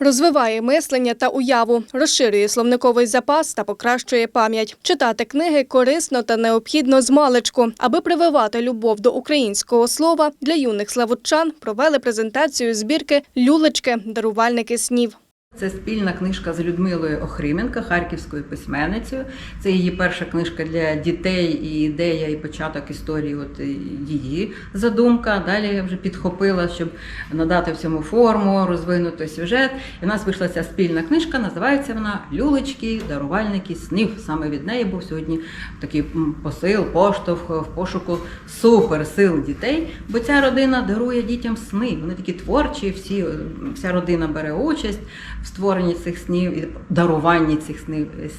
Розвиває мислення та уяву, розширює словниковий запас та покращує пам'ять. Читати книги корисно та необхідно з маличку. Аби прививати любов до українського слова, для юних славутчан провели презентацію збірки Люлечки, дарувальники снів. Це спільна книжка з Людмилою Охрименко, харківською письменницею. Це її перша книжка для дітей і ідея і початок історії. От її задумка. Далі я вже підхопила, щоб надати всьому форму, розвинути сюжет. І в нас вийшла ця спільна книжка. Називається вона Люлечки, дарувальники снів. Саме від неї був сьогодні такий посил, поштовх в пошуку суперсил дітей. Бо ця родина дарує дітям сни. Вони такі творчі, всі, вся родина бере участь створенні цих снів і даруванні цих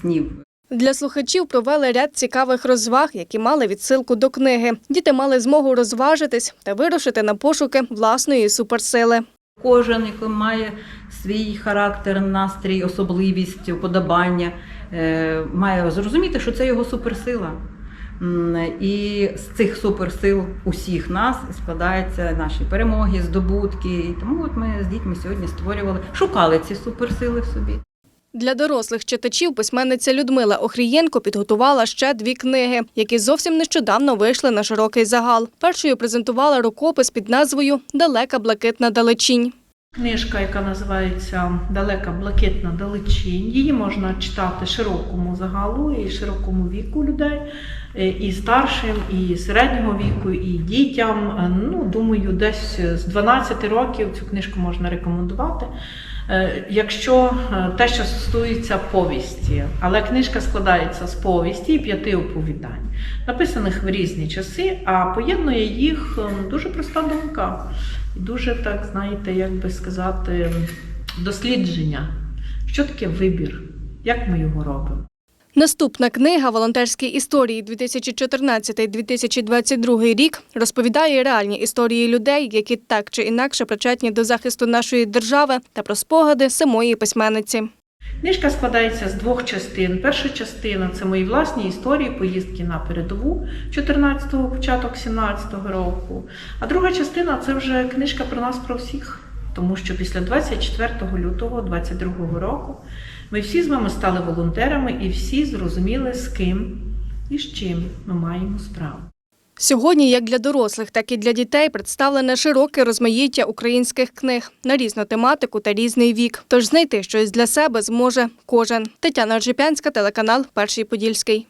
снів. Для слухачів провели ряд цікавих розваг, які мали відсилку до книги. Діти мали змогу розважитись та вирушити на пошуки власної суперсили. Кожен, який має свій характер, настрій, особливість, уподобання, е, має зрозуміти, що це його суперсила. І з цих суперсил усіх нас складаються наші перемоги, здобутки. І тому от ми з дітьми сьогодні створювали, шукали ці суперсили в собі. Для дорослих читачів письменниця Людмила Охрієнко підготувала ще дві книги, які зовсім нещодавно вийшли на широкий загал. Першою презентувала рукопис під назвою Далека блакитна далечінь. Книжка, яка називається Далека блакитна далечінь. Її можна читати широкому загалу і широкому віку людей, е, і старшим, і середнього віку, і дітям. Е, Ну, думаю, десь з 12 років цю книжку можна рекомендувати. Е, Якщо е, те, що стосується повісті, але книжка складається з повісті і п'яти оповідань, написаних в різні часи, а поєднує їх е, дуже проста думка. Дуже так, знаєте, як би сказати, дослідження. Що таке вибір? Як ми його робимо? Наступна книга Волонтерські історії 2014-2022 рік розповідає реальні історії людей, які так чи інакше причетні до захисту нашої держави та про спогади самої письменниці. Книжка складається з двох частин. Перша частина це мої власні історії, поїздки на передову 14-го, початок 17-го року. А друга частина це вже книжка про нас, про всіх. Тому що після 24 лютого 22 року ми всі з вами стали волонтерами і всі зрозуміли, з ким і з чим ми маємо справу. Сьогодні, як для дорослих, так і для дітей, представлене широке розмаїття українських книг на різну тематику та різний вік. Тож знайти щось для себе зможе кожен. Тетяна Ржепянська, телеканал Перший Подільський.